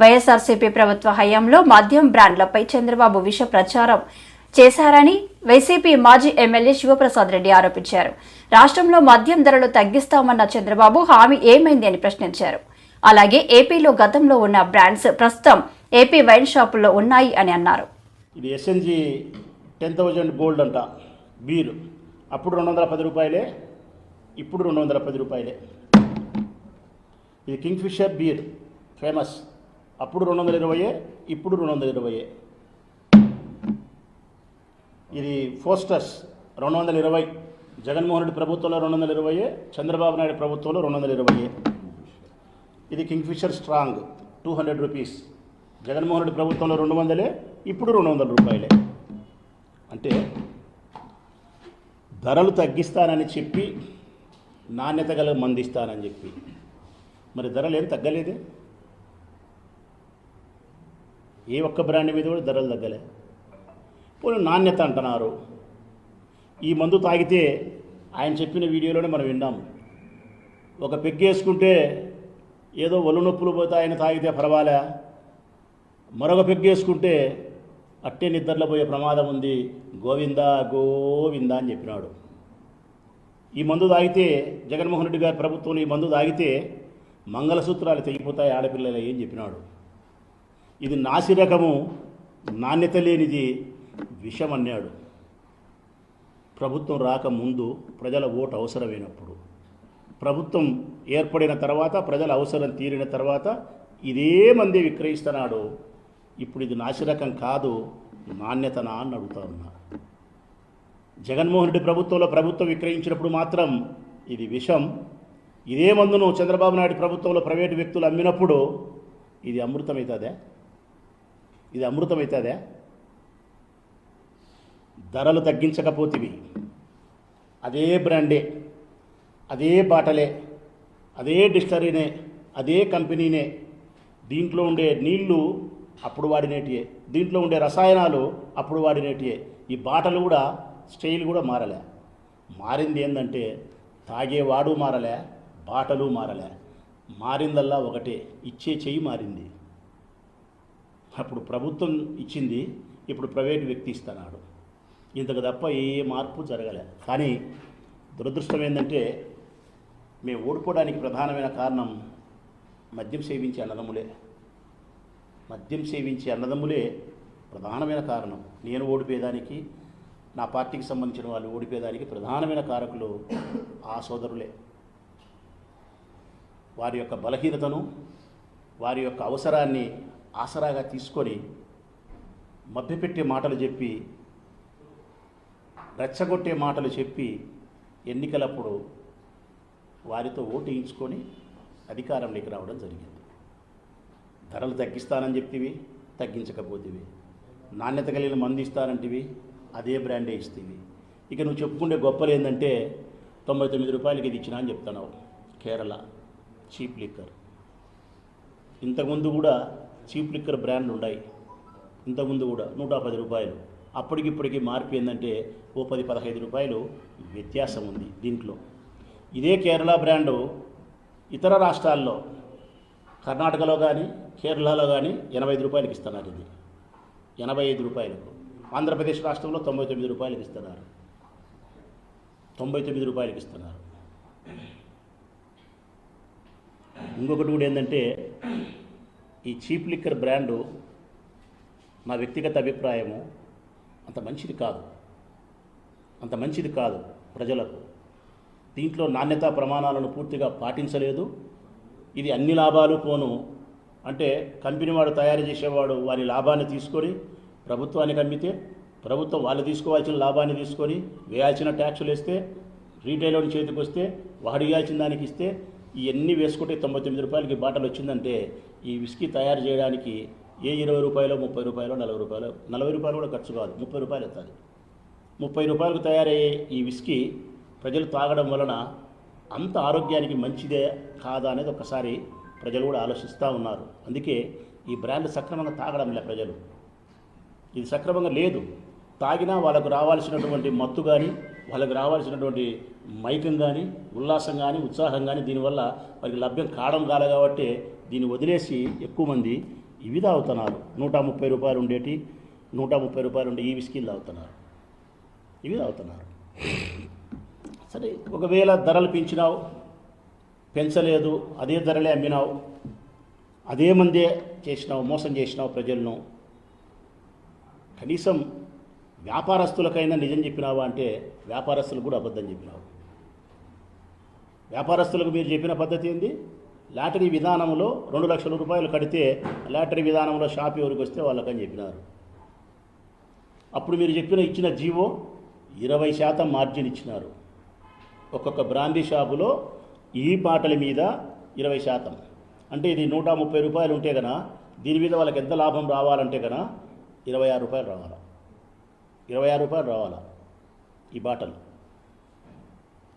వైఎస్ఆర్సీపీ ప్రభుత్వ హయాంలో మద్యం బ్రాండ్లపై చంద్రబాబు విష ప్రచారం చేశారని వైసీపీ మాజీ ఎమ్మెల్యే శివప్రసాద్ రెడ్డి ఆరోపించారు. రాష్ట్రంలో మద్యం ధరలు తగ్గిస్తామన్న చంద్రబాబు హామీ ఏమైంది అని ప్రశ్నించారు. అలాగే ఏపీలో గతంలో ఉన్న బ్రాండ్స్ ప్రస్తుతం ఏపీ వైన్ షాపుల్లో ఉన్నాయి అని అన్నారు. ఇది ఎస్ఎన్జి టెన్ థౌజండ్ గోల్డ్ అంట బీర్. అప్పుడు రెండు వందల పది రూపాయలే ఇప్పుడు రెండు వందల పది రూపాయలే. ఇది కింగ్ ఫిషర్ బీర్ ఫేమస్. అప్పుడు రెండు వందల ఇరవయే ఇప్పుడు రెండు వందల ఇరవయే ఇది ఫోస్టర్స్ రెండు వందల ఇరవై జగన్మోహన్ రెడ్డి ప్రభుత్వంలో రెండు వందల ఇరవయే చంద్రబాబు నాయుడు ప్రభుత్వంలో రెండు వందల ఇరవయే ఇది Kingfisher strong two hundred rupees. Jaganmohan Reddy ప్రభుత్వంలో రెండు వందలే ఇప్పుడు రెండు వందల రూపాయలే. అంటే ధరలు తగ్గిస్తానని చెప్పి నాణ్యత గల మందిస్తానని చెప్పి. మరి ధరలు ఏం తగ్గలేదే? ఏ ఒక్క బ్రాండ్ మీద కూడా ధరలు తగ్గలే. పోనీ నాణ్యత అంటున్నారు. ఈ మందు తాగితే ఆయన చెప్పిన వీడియోలోనే మనం విన్నాము ఒక పెగ్గేసుకుంటే ఏదో ఒళ్ళు నొప్పులు పోతే ఆయన తాగితే పర్వాలే. మరొక పెగ్గేసుకుంటే అట్టే నిద్రలో పోయే ప్రమాదం ఉంది. గోవిందా గోవిందా అని చెప్పినాడు. ఈ మందు తాగితే జగన్మోహన్ రెడ్డి గారి ప్రభుత్వంలో ఈ మందు తాగితే మంగళసూత్రాలు తెగిపోతాయి ఆడపిల్లలు ఏం చెప్పినాడు. ఇది నాసిరకము నాణ్యత లేనిది విషం అన్నాడు ప్రభుత్వం రాకముందు ప్రజల ఓటు అవసరమైనప్పుడు. ప్రభుత్వం ఏర్పడిన తర్వాత ప్రజల అవసరం తీరిన తర్వాత ఇదే మంది విక్రయిస్తున్నాడు. ఇప్పుడు ఇది నాసిరకం కాదు నాణ్యతనా అని అడుగుతా ఉన్నా. జగన్మోహన్ రెడ్డి ప్రభుత్వంలో ప్రభుత్వం విక్రయించినప్పుడు మాత్రం ఇది విషం. ఇదే మందును చంద్రబాబు నాయుడు ప్రభుత్వంలో ప్రైవేటు వ్యక్తులు అమ్మినప్పుడు ఇది అమృతమవుతుందే? ఇది అమృతమవుతుందా? ధరలు తగ్గించకపోతివి. అదే బ్రాండే అదే బాటలే అదే డిస్టరీనే అదే కంపెనీనే. దీంట్లో ఉండే నీళ్ళు అప్పుడు వాడినేటియే. దీంట్లో ఉండే రసాయనాలు అప్పుడు వాడినేటియే. ఈ బాటలు కూడా స్టైల్ కూడా మారలే. మారింది ఏంటంటే తాగేవాడు మారలే బాటలు మారలే. మారిందల్లా ఒకటే ఇచ్చే చెయ్యి మారింది. అప్పుడు ప్రభుత్వం ఇచ్చింది ఇప్పుడు ప్రైవేటు వ్యక్తి ఇస్తున్నాడు. ఇంతకు తప్ప ఏ మార్పు జరగలే. కానీ దురదృష్టం ఏంటంటే మేము ఓడిపోవడానికి ప్రధానమైన కారణం మద్యం సేవించే అన్నదమ్ములే. మద్యం సేవించే అన్నదమ్ములే ప్రధానమైన కారణం. నేను ఓడిపోయేదానికి నా పార్టీకి సంబంధించిన వాళ్ళు ఓడిపోయేదానికి ప్రధానమైన కారకులు ఆ సోదరులే. వారి యొక్క బలహీనతను వారి యొక్క అవసరాన్ని ఆసరాగా తీసుకొని మభ్యపెట్టే మాటలు చెప్పి రెచ్చగొట్టే మాటలు చెప్పి ఎన్నికలప్పుడు వారితో ఓటు వేయించుకొని అధికారంలోకి రావడం జరిగింది. ధరలు తగ్గిస్తానని చెప్తివి తగ్గించకపోతేవి. నాణ్యత కలిగిన మంది ఇస్తానంటివి అదే బ్రాండే ఇస్తేవి. ఇక నువ్వు చెప్పుకుంటే గొప్పలు ఏంటంటే తొంభై తొమ్మిది రూపాయలకి ఇది ఇచ్చినా అని చెప్తున్నావు. Kerala cheap liquor. ఇంతకుముందు కూడా చీప్ లిక్కర్ బ్రాండ్లు ఉన్నాయి ఇంతకుముందు కూడా నూట పది రూపాయలు. అప్పటికిప్పటికి మార్పు ఏంటంటే ఓ పది పదహైదు రూపాయలు వ్యత్యాసం ఉంది దీంట్లో. ఇదే కేరళ బ్రాండు ఇతర రాష్ట్రాల్లో కర్ణాటకలో కానీ కేరళలో కానీ ఎనభై ఐదు రూపాయలకి ఇస్తున్నారు ఇది. ఎనభై ఐదు రూపాయలకు. ఆంధ్రప్రదేశ్ రాష్ట్రంలో తొంభై తొమ్మిది రూపాయలకి ఇస్తున్నారు. తొంభై తొమ్మిది రూపాయలకి ఇస్తున్నారు. ఇంకొకటి కూడా ఏంటంటే ఈ చీప్ లిక్కర్ బ్రాండు నా వ్యక్తిగత అభిప్రాయము అంత మంచిది కాదు. అంత మంచిది కాదు ప్రజలకు. దీంట్లో నాణ్యతా ప్రమాణాలను పూర్తిగా పాటించలేదు. ఇది అన్ని లాభాలు పోను. అంటే కంపెనీ వాడు తయారు చేసేవాడు వారి లాభాన్ని తీసుకొని ప్రభుత్వానికి అమ్మితే ప్రభుత్వం వాళ్ళు తీసుకోవాల్సిన లాభాన్ని తీసుకొని వేయాల్సిన ట్యాక్సులు వేస్తే రీటైలర్ చేతికి వస్తే వాడు ఇవ్వాల్సిన దానికి ఇస్తే ఇవన్నీ వేసుకుంటే తొంభై తొమ్మిది రూపాయలకి బాటలు వచ్చిందంటే ఈ విస్కీ తయారు చేయడానికి ఏ ఇరవై రూపాయలు ముప్పై రూపాయలు నలభై రూపాయలు నలభై రూపాయలు కూడా ఖర్చు కాదు ముప్పై రూపాయలు ఎత్తాలి. ముప్పై రూపాయలకు తయారయ్యే ఈ విస్కీ ప్రజలు తాగడం వలన అంత ఆరోగ్యానికి మంచిదే కాదా అనేది ఒకసారి ప్రజలు కూడా ఆలోచిస్తూ ఉన్నారు. అందుకే ఈ బ్రాండ్ సక్రమంగా తాగడం లే ప్రజలు. ఇది సక్రమంగా లేదు. తాగినా వాళ్ళకు రావాల్సినటువంటి మత్తు కానీ వాళ్ళకి రావాల్సినటువంటి మైకం కానీ ఉల్లాసం కానీ ఉత్సాహం కానీ దీనివల్ల వారికి లభ్యం కావడం కాలే కాబట్టి దీన్ని వదిలేసి ఎక్కువ మంది ఇవి తాగుతున్నారు. నూట ముప్పై రూపాయలు ఉండేటి నూట ముప్పై రూపాయలు ఉండే ఈ విస్కీలు తాగుతున్నారు. ఇవి తాగుతున్నారు. సరే ఒకవేళ ధరలు పెంచినావు పెంచలేదు అదే ధరలే అమ్మినావు అదే మందే చేసినావు మోసం చేసినావు ప్రజలను కనీసం వ్యాపారస్తులకైనా నిజం చెప్పినావా అంటే వ్యాపారస్తులకు కూడా అబద్ధం చెప్పినావు. వ్యాపారస్తులకు మీరు చెప్పిన పద్ధతి ఏంది? లాటరీ విధానంలో రెండు లక్షల రూపాయలు కడితే లాటరీ విధానంలో షాప్ ఎవరికి వస్తే వాళ్ళకని చెప్పినారు. అప్పుడు మీరు చెప్పిన ఇచ్చిన జీవో ఇరవై శాతం మార్జిన్ ఇచ్చినారు. ఒక్కొక్క బ్రాందీ షాపులో ఈ పాటల మీద ఇరవై శాతం. అంటే ఇది నూట ముప్పై రూపాయలు ఉంటే కదా దీని మీద వాళ్ళకి ఎంత లాభం రావాలంటే గన ఇరవై ఆరు రూపాయలు రావాలా. ఇరవై ఆరు రూపాయలు రావాలా? ఈ బాటలు.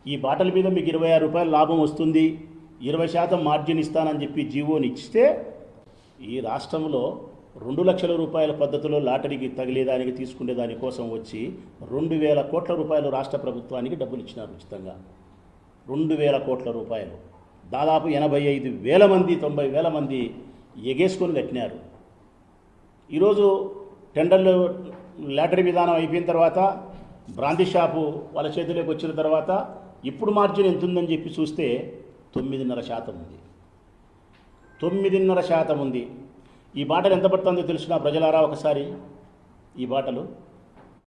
ఈ బాటల మీద మీకు ఇరవై ఆరు రూపాయలు లాభం వస్తుంది. ఇరవై శాతం మార్జిన్ ఇస్తానని చెప్పి జీవోని ఇస్తే ఈ రాష్ట్రంలో రెండు లక్షల రూపాయల పద్ధతిలో లాటరీకి తగిలేదానికి తీసుకునే దానికోసం వచ్చి రెండు వేల కోట్ల రూపాయలు రాష్ట్ర ప్రభుత్వానికి డబ్బులు ఇచ్చినారు ఉచితంగా. రెండు వేల కోట్ల రూపాయలు. దాదాపు ఎనభై ఐదు వేల మంది తొంభై వేల మంది ఎగేసుకొని కట్టినారు. ఈరోజు టెండర్లు లాటరీ విధానం అయిపోయిన తర్వాత బ్రాంతి షాపు వాళ్ళ చేతిలోకి వచ్చిన తర్వాత ఇప్పుడు మార్జిన్ ఎంత ఉందని చెప్పి చూస్తే తొమ్మిదిన్నర శాతం ఉంది. తొమ్మిదిన్నర శాతం ఉంది. ఈ బాటలు ఎంత పడుతుందో తెలిసిన ప్రజలారా ఒకసారి? ఈ బాటలు